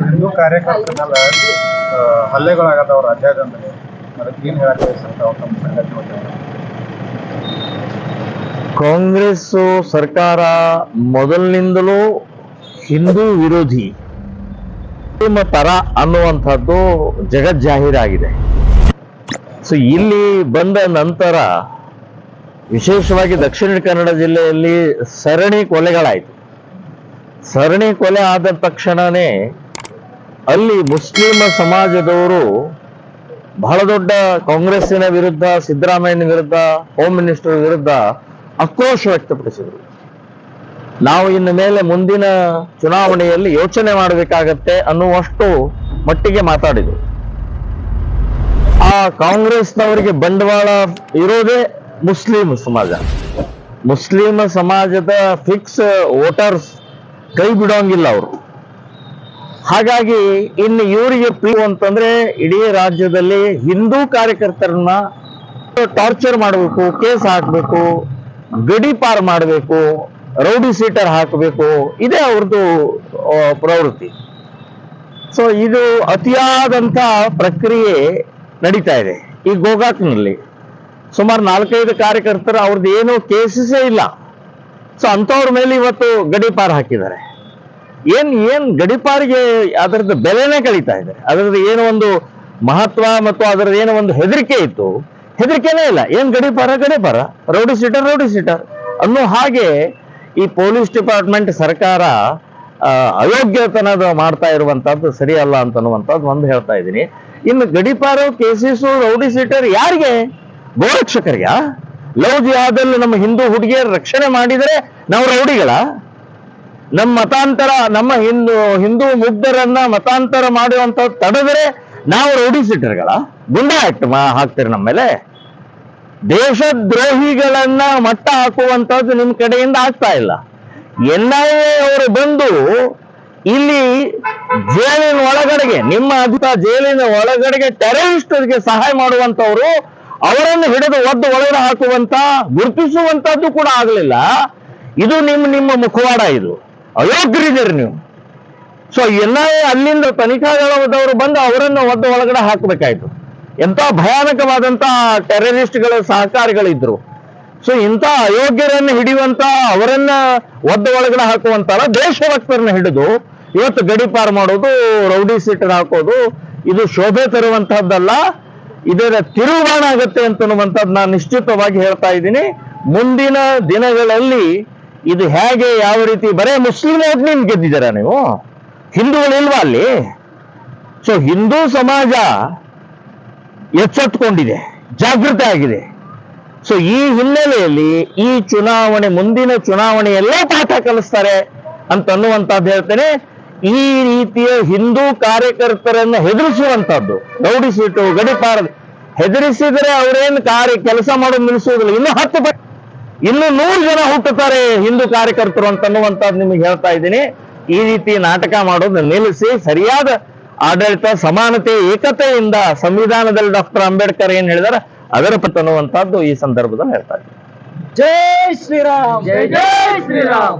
ಹಿಂದೂ ಕಾರ್ಯಕರ್ತರ ಮೇಲೆ ಅದಕ್ಕೆ ಕಾಂಗ್ರೆಸ್ ಸರ್ಕಾರ ಮೊದಲಿನಿಂದಲೂ ಹಿಂದೂ ವಿರೋಧಿ ತರ ಅನ್ನುವಂಥದ್ದು ಜಗಜ್ಜಾಹೀರಾಗಿದೆ. ಸೊ ಇಲ್ಲಿ ಬಂದ ನಂತರ ವಿಶೇಷವಾಗಿ ದಕ್ಷಿಣ ಕನ್ನಡ ಜಿಲ್ಲೆಯಲ್ಲಿ ಸರಣಿ ಕೊಲೆಗಳಾಯಿತು. ಸರಣಿ ಕೊಲೆ ಆದ ತಕ್ಷಣನೇ ಅಲ್ಲಿ ಮುಸ್ಲಿಮ ಸಮಾಜದವರು ಬಹಳ ದೊಡ್ಡ ಕಾಂಗ್ರೆಸ್ಸಿನ ವಿರುದ್ಧ, ಸಿದ್ದರಾಮಯ್ಯನ ವಿರುದ್ಧ ಹೋಮ್ ಮಿನಿಸ್ಟರ್ ವಿರುದ್ಧ ಆಕ್ರೋಶ ವ್ಯಕ್ತಪಡಿಸಿದರು. ನಾವು ಇನ್ನು ಮೇಲೆ ಮುಂದಿನ ಚುನಾವಣೆಯಲ್ಲಿ ಯೋಚನೆ ಮಾಡಬೇಕಾಗತ್ತೆ ಅನ್ನುವಷ್ಟು ಮಟ್ಟಿಗೆ ಮಾತಾಡಿದರು. ಆ ಕಾಂಗ್ರೆಸ್ನವರಿಗೆ ಬಂಡವಾಳ ಇರೋದೇ ಮುಸ್ಲಿಂ ಸಮಾಜ. ಮುಸ್ಲಿಂ ಸಮಾಜದ ಫಿಕ್ಸ್ ವೋಟರ್ಸ್ ಕೈ ಬಿಡೋಂಗಿಲ್ಲ ಅವರು. ಹಾಗಾಗಿ ಇನ್ನು ಇವರಿಗೆ ಪ್ರಿಯು ಅಂತಂದ್ರೆ ಇಡೀ ರಾಜ್ಯದಲ್ಲಿ ಹಿಂದೂ ಕಾರ್ಯಕರ್ತರನ್ನ ಟಾರ್ಚರ್ ಮಾಡಬೇಕು, ಕೇಸ್ ಹಾಕಬೇಕು, ಗಡಿ ಪಾರ್ ಮಾಡಬೇಕು, ರೌಡಿ ಸೀಟರ್ ಹಾಕಬೇಕು, ಇದೇ ಅವ್ರದ್ದು ಪ್ರವೃತ್ತಿ. ಸೊ ಇದು ಅತಿಯಾದಂಥ ಪ್ರಕ್ರಿಯೆ ನಡೀತಾ ಇದೆ ಈ ಗೋಗಾಕ್ನಲ್ಲಿ. ಸುಮಾರು ನಾಲ್ಕೈದು ಕಾರ್ಯಕರ್ತರು ಅವ್ರದ್ದು ಏನು ಕೇಸಸ್ಸೇ ಇಲ್ಲ. ಸೊ ಅಂಥವ್ರ ಮೇಲೆ ಇವತ್ತು ಗಡಿಪಾರ ಹಾಕಿದ್ದಾರೆ. ಏನ್ ಏನ್ ಗಡಿಪಾರಿಗೆ ಅದರದ್ದು ಬೆಲೆನೇ ಕಳೀತಾ ಇದೆ. ಅದರದ್ದು ಏನು ಒಂದು ಮಹತ್ವ ಮತ್ತು ಅದರದ್ದು ಏನೋ ಒಂದು ಹೆದರಿಕೆ ಇತ್ತು. ಹೆದರಿಕೆನೇ ಇಲ್ಲ. ಏನ್ ಗಡಿಪಾರ ಗಡಿಪಾರ ರೌಡಿ ಸೀಟರ್ ರೌಡಿ ಸೀಟರ್. ಅನ್ನೋ ಹಾಗೆ ಈ ಪೊಲೀಸ್ ಡಿಪಾರ್ಟ್ಮೆಂಟ್ ಸರ್ಕಾರ ಅಯೋಗ್ಯತನದ ಮಾಡ್ತಾ ಇರುವಂತಹದ್ದು ಸರಿಯಲ್ಲ ಅಂತ ಅನ್ನುವಂಥದ್ದು ಒಂದು ಹೇಳ್ತಾ ಇದ್ದೀನಿ. ಇನ್ನು ಗಡಿಪಾರು ಕೇಸಸ್, ರೌಡಿ ಸೀಟರ್ ಯಾರಿಗೆ? ಗೋರಕ್ಷಕರಿಗ? ಲವ್ ಜಿಹಾದಲ್ಲಿ ನಮ್ಮ ಹಿಂದೂ ಹುಡುಗಿಯರ ರಕ್ಷಣೆ ಮಾಡಿದರೆ ನಾವು ರೌಡಿಗಳ? ನಮ್ಮ ಮತಾಂತರ, ನಮ್ಮ ಹಿಂದೂ ಹಿಂದೂ ಮುಗ್ಧರನ್ನ ಮತಾಂತರ ಮಾಡುವಂತ ತಡೆದ್ರೆ ನಾವು ರೌಡಿ ಸಿಟ್ಟರ್ಗಳ ಗುಂಡ ಆಕ್ಟ್ ಹಾಕ್ತೀರಿ ನಮ್ಮ ಮೇಲೆ. ದೇಶದ್ರೋಹಿಗಳನ್ನ ಮಟ್ಟ ಹಾಕುವಂತದ್ದು ನಿಮ್ ಕಡೆಯಿಂದ ಆಗ್ತಾ ಇಲ್ಲ. ಎನ್ ಐ ಎ ಅವರು ಬಂದು ಇಲ್ಲಿ ಜೈಲಿನ ಒಳಗಡೆಗೆ, ನಿಮ್ಮ ಅಧಿಕ ಜೈಲಿನ ಒಳಗಡೆಗೆ ಟೆರರಿಸ್ಟ್ಗೆ ಸಹಾಯ ಮಾಡುವಂತವರು ಅವರನ್ನು ಹಿಡಿದು ಒದ್ದು ಒಳಗಡೆ ಹಾಕುವಂತ, ಗುರುತಿಸುವಂತದ್ದು ಕೂಡ ಆಗಲಿಲ್ಲ. ಇದು ನಿಮ್ಮ ನಿಮ್ಮ ಮುಖವಾಡ ಇದು. ಅಯೋಗ್ಯರಿದ್ದೀರಿ ನೀವು. ಸೊ ಎಲ್ಲ ಅಲ್ಲಿಂದ ತನಿಖಾ ದಳದವರು ಬಂದು ಅವರನ್ನು ಒದ್ದು ಒಳಗಡೆ ಹಾಕಬೇಕಾಯ್ತು. ಎಂತ ಭಯಾನಕವಾದಂತ ಟೆರರಿಸ್ಟ್ಗಳ, ಸಹಕಾರಿಗಳಿದ್ರು. ಸೊ ಇಂಥ ಅಯೋಗ್ಯರನ್ನು ಹಿಡಿಯುವಂತ ಅವರನ್ನ ಒದ್ದ ಒಳಗಡೆ ಹಾಕುವಂತಲ್ಲ ದೇಶಭಕ್ತರನ್ನ ಹಿಡಿದು ಇವತ್ತು ಗಡಿಪಾರು ಮಾಡೋದು, ರೌಡಿ ಸೀಟರ್ ಹಾಕೋದು, ಇದು ಶೋಭೆ ತರುವಂತಹದ್ದಲ್ಲ ಇದರ ತಿರುವಾಣ ಆಗತ್ತೆ ಅಂತನ್ನುವಂಥದ್ದು ನಾನು ನಿಶ್ಚಿತವಾಗಿ ಹೇಳ್ತಾ ಇದ್ದೀನಿ. ಮುಂದಿನ ದಿನಗಳಲ್ಲಿ ಇದು ಹೇಗೆ ಯಾವ ರೀತಿ, ಬರೇ ಮುಸ್ಲಿಂ ಓಟ್ ನಿಮ್ ಗೆದ್ದಿದ್ದೀರಾ ನೀವು? ಹಿಂದೂಗಳಿಲ್ವಾ ಅಲ್ಲಿ? ಸೊ ಹಿಂದೂ ಸಮಾಜ ಎಚ್ಚೆತ್ಕೊಂಡಿದೆ ಜಾಗೃತಿ ಆಗಿದೆ. ಸೊ ಈ ಹಿನ್ನೆಲೆಯಲ್ಲಿ ಈ ಚುನಾವಣೆ, ಮುಂದಿನ ಚುನಾವಣೆಯಲ್ಲೇ ಪಾಠ ಕಲಿಸ್ತಾರೆ ಅಂತ ಅನ್ನುವಂಥದ್ದು ಹೇಳ್ತೇನೆ. ಈ ರೀತಿಯ ಹಿಂದೂ ಕಾರ್ಯಕರ್ತರನ್ನ ಹೆದರಿಸುವಂತದ್ದು ಗೌಡಿಸಿಟ್ಟು ಸೀಟು ಗಡಿಪಾರ ಹೆದರಿಸಿದರೆ ಅವರೇನು ಕಾರ್ಯ ಕೆಲಸ ಮಾಡೋದು ನಿಲ್ಲಿಸುವುದಿಲ್ಲ. ಇನ್ನು ಹತ್ತು ಇನ್ನು ನೂರು ಜನ ಹುಟ್ಟುತ್ತಾರೆ ಹಿಂದೂ ಕಾರ್ಯಕರ್ತರು ಅಂತ ಅನ್ನುವಂಥದ್ದು ನಿಮಗೆ ಹೇಳ್ತಾ ಇದ್ದೀನಿ. ಈ ರೀತಿ ನಾಟಕ ಮಾಡೋದು ನಿಲ್ಲಿಸಿ. ಸರಿಯಾದ ಆಡಳಿತ ಸಮಾನತೆ ಏಕತೆಯಿಂದ ಸಂವಿಧಾನದಲ್ಲಿ ಡಾಕ್ಟರ್ ಅಂಬೇಡ್ಕರ್ ಏನ್ ಹೇಳಿದಾರೆ ಅದರ ಪಟ್ಟನ್ನುವಂತಹದ್ದು ಅನ್ನುವಂಥದ್ದು ಈ ಸಂದರ್ಭದಲ್ಲಿ ಹೇಳ್ತಾ ಇದ್ದೀನಿ. ಜೈ ಶ್ರೀರಾಮ್. ಜೈ ಜೈ ಶ್ರೀರಾಮ್.